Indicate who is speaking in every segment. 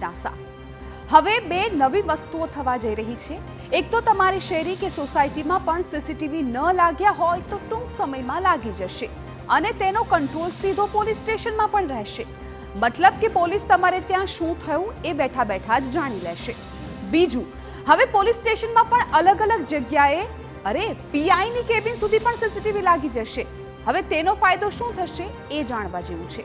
Speaker 1: NASA હવે બે નવી વસ્તુઓ થવા જઈ રહી છે. એક તો તમારી શેરી કે સોસાયટીમાં પણ સીસીટીવી ન લાગ્યા હોય તો ટૂંક સમયમાં લાગી જશે અને તેનો કંટ્રોલ સીધો પોલીસ સ્ટેશનમાં પણ રહેશે. મતલબ કે પોલીસ તમારે ત્યાં શું થયું એ બેઠા બેઠા જ જાણી લેશે. બીજું, હવે પોલીસ સ્ટેશનમાં પણ અલગ અલગ જગ્યાએ, અરે, પીઆઈની કેબિન સુધી પણ સીસીટીવી લાગી જશે. હવે તેનો ફાયદો શું થશે એ જાણવા જેવું છે.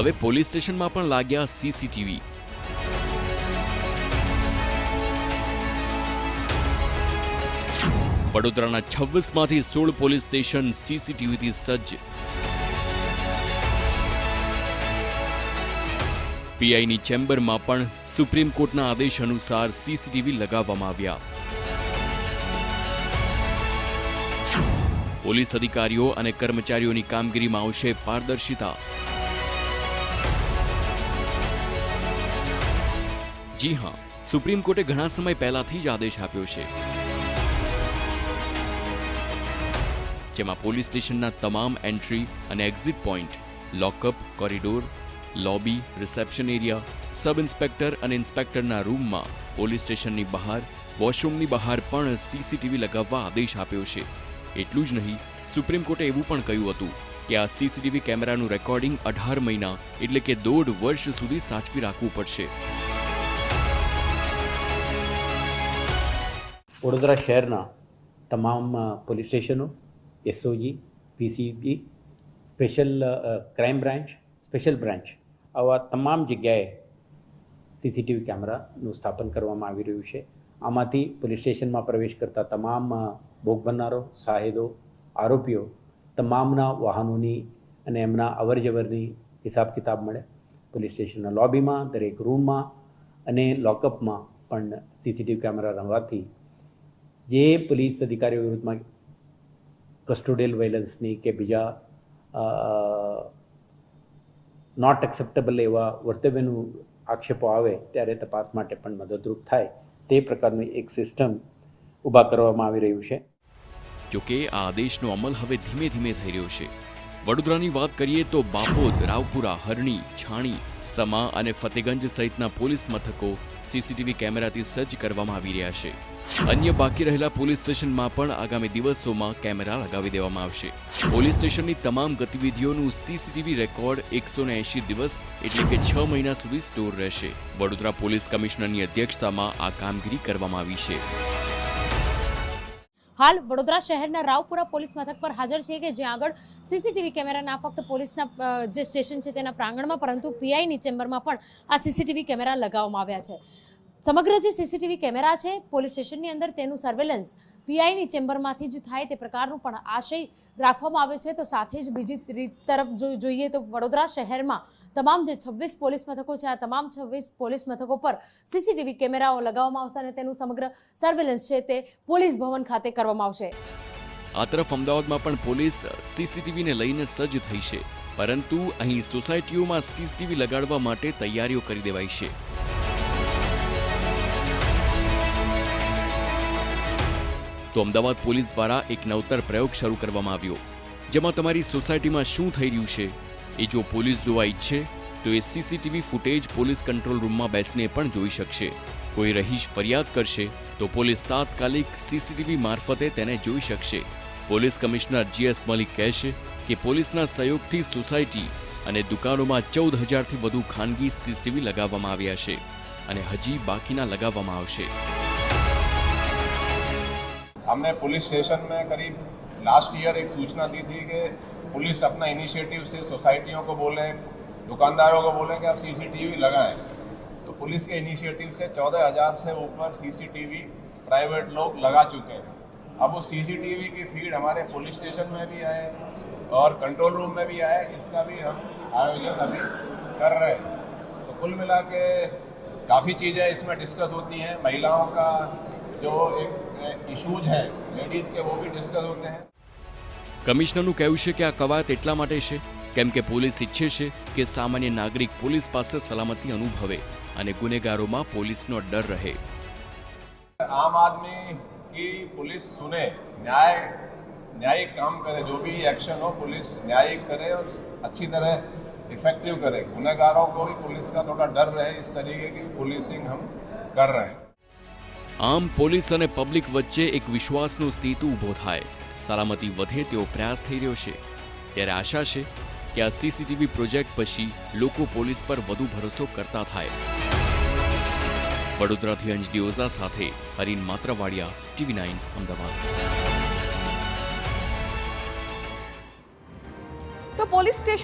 Speaker 2: હવે પોલીસ સ્ટેશનમાં પણ લાગ્યા સીસીટીવી. વડોદરાના છવ્વીસમાંથી સોળ પોલીસ સ્ટેશન સીસીટીવીથી સજ્જ. પીઆઈની ચેમ્બરમાં પણ સુપ્રીમ કોર્ટના આદેશ અનુસાર સીસીટીવી લગાવવામાં આવ્યા. પોલીસ અધિકારીઓ અને કર્મચારીઓની કામગીરીમાં આવશે પારદર્શિતા. જી હા, સુપ્રીમ કોર્ટે ઘણા સમય પહેલાથી જ આદેશ આપ્યો છે. જેમાં પોલીસ સ્ટેશનના તમામ એન્ટ્રી અને exit point, lockup, corridor, lobby, reception area, sub inspector અને ઇન્સ્પેક્ટરના રૂમમાં પોલીસ સ્ટેશનની બહાર, વોશરૂમની બહાર પણ સીસીટીવી લગાવવા આદેશ આપ્યો છે. એટલું જ નહીં, સુપ્રીમ કોર્ટે એવું પણ કહ્યું હતું કે આ સીસીટીવી કેમેરાનું રેકોર્ડિંગ અઢાર મહિના એટલે કે દોઢ વર્ષ સુધી સાચવી રાખવું પડશે.
Speaker 3: વડોદરા શહેરના તમામ પોલીસ સ્ટેશનો SOG PCB special crime branch, special branch, આવા તમામ જગ્યાએ સીસીટીવી કેમેરાનું સ્થાપન કરવામાં આવી રહ્યું છે. આમાંથી પોલીસ સ્ટેશનમાં પ્રવેશ કરતા તમામ ભોગ બનનારો સાહેદો આરોપીઓ તમામના વાહનોની અને એમના અવરજવરની હિસાબ કિતાબ મળે. પોલીસ સ્ટેશનના લોબીમાં, દરેક રૂમમાં અને લોકઅપમાં પણ સીસીટીવી કેમેરા રમવાથી જે પોલીસ અધિકારીઓ વિરુદ્ધમાં કસ્ટોડિયલ વાયલન્સની કે બીજા નોટ એક્સેપ્ટેબલ એવા વર્તવ્યનું આક્ષેપો આવે ત્યારે તપાસ માટે પણ મદદરૂપ થાય તે પ્રકારનું એક સિસ્ટમ ઊભા કરવામાં આવી રહ્યું છે.
Speaker 2: જોકે આ આદેશનો અમલ હવે ધીમે ધીમે થઈ રહ્યો છે. વડોદરાની વાત કરીએ તો બાપોદ, રાવપુરા, હરણી, છાણી, સમા અને ફતેગંજ સહિતના પોલીસ મથકો સીસીટીવી કેમેરાથી સજ્જ કરવામાં આવી રહ્યા છે. અન્ય બાકી રહેલા પોલીસ સ્ટેશનમાં પણ આગામી દિવસોમાં કેમેરા લગાવી દેવામાં આવશે. પોલીસ સ્ટેશનની તમામ ગતિવિધિઓનું સીસીટીવી રેકોર્ડ એકસો એંશી દિવસ એટલે કે છ મહિના સુધી સ્ટોર રહેશે. વડોદરા પોલીસ કમિશનરની અધ્યક્ષતામાં આ કામગીરી કરવામાં આવી છે.
Speaker 4: હાલ વડોદરા શહેરના રાવપુરા પોલીસ મથક પર હાજર છે કે જ્યાં આગળ સીસીટીવી કેમેરા ના ફક્ત પોલીસના જે સ્ટેશન છે તેના પ્રાંગણમાં, પરંતુ પીઆઈની ચેમ્બરમાં પણ આ સીસીટીવી કેમેરા લગાવવામાં આવ્યા છે. સમગ્ર જે સીસીટીવી કેમેરા છે, પોલીસ સ્ટેશનની અંદર તેનું સર્વેલન્સ પીઆઈની ચેમ્બરમાંથી જ થાય તે પ્રકારનું પણ આશય રાખવામાં આવે છે. તો સાથે જ બીજી રીત તરફ જો જોઈએ તો વડોદરા શહેરમાં તમામ જે છવ્વીસ પોલીસ મથકો છે, આ તમામ છવ્વીસ પોલીસ મથકો પર સીસીટીવી કેમેરાઓ લગાવવામાં આવશે અને તેનું સમગ્ર સર્વેલન્સ છે તે પોલીસ ભવન ખાતે કરવામાં આવશે.
Speaker 2: આ તરફ અમદાવાદમાં પણ પોલીસ સીસીટીવીને લઈને સજ્જ થઈ છે, પરંતુ અહીં સોસાયટીઓમાં સીસીટીવી લગાડવા માટે તૈયારીઓ કરી દેવાઈ છે. તો અમદાવાદ પોલીસ દ્વારા એક નવતર પ્રયોગ શરૂ કરવામાં આવ્યો, જેમાં તમારી સોસાયટીમાં શું થઈ રહ્યું છે? એ જો પોલીસ જોવા ઈચ્છે, તો એ સીસીટીવી ફૂટેજ પોલીસ કંટ્રોલ રૂમમાં બેસીને પણ જોઈ શકશે. કોઈ રહીશ ફરિયાદ કરશે, તો પોલીસ તાત્કાલિક સીસીટીવી મારફતે તેને જોઈ શકશે. પોલીસ કમિશનર જીએસ મલિક કહેશે કે પોલીસના સહયોગથી સોસાયટી અને દુકાનોમાં ચૌદ હજારથી વધુ ખાનગી સીસીટીવી લગાવવામાં આવ્યા છે અને હજી બાકીના લગાવવામાં આવશે.
Speaker 5: हमने पुलिस स्टेशन में करीब लास्ट ईयर एक सूचना दी थी कि पुलिस अपना इनिशिएटिव से सोसाइटियों को बोले, दुकानदारों को बोले कि आप सीसीटीवी लगाएँ। तो पुलिस के इनिशिएटिव से चौदह हज़ार से ऊपर सीसीटीवी प्राइवेट लोग लगा चुके हैं। अब वो सीसीटीवी की फ़ीड हमारे पुलिस स्टेशन में भी आए और कंट्रोल रूम में भी आए इसका भी हम आयोजन अभी कर रहे हैं। तो कुल मिला के काफ़ी चीज़ें इसमें डिस्कस होती हैं, महिलाओं का जो एक इश्यूज हैं लेडीज़ के वो भी डिस्कस होते हैं
Speaker 2: કમિશનરનું કહેવું છે કે આ કવાયત એટલા માટે છે કેમ કે પોલીસ ઈચ્છે છે કે સામાન્ય નાગરિક પોલીસ પાસે સલામતી અનુભવે અને ગુનેગારોમાં પોલીસનો ડર રહે
Speaker 5: आम आदमी की कि पुलिस सुने न्याय न्यायिक काम करे जो भी एक्शन हो पुलिस न्यायिक करे और अच्छी तरह इफेक्टिव करे गुनहगारों को भी पुलिस का थोड़ा डर रहे इस तरीके की पुलिसिंग हम कर रहे हैं
Speaker 2: આમ પોલીસ અને પબ્લિક વચ્ચે એક વિશ્વાસનો સેતુ ઊભો થાય. સલામતી વધે તેવો પ્રયાસ થઈ રહ્યો છે. ત્યારે આશા છે કે આ સીસીટીવી પ્રોજેક્ટ પછી લોકો પોલીસ પર વધુ ભરોસો કરતા થાય. વડોદરાથી અંજલી ઓઝા સાથે હરીન માત્રવાડિયા, ટીવી નાઇન, અમદાવાદ.
Speaker 1: તો પોલીસ સ્ટેશન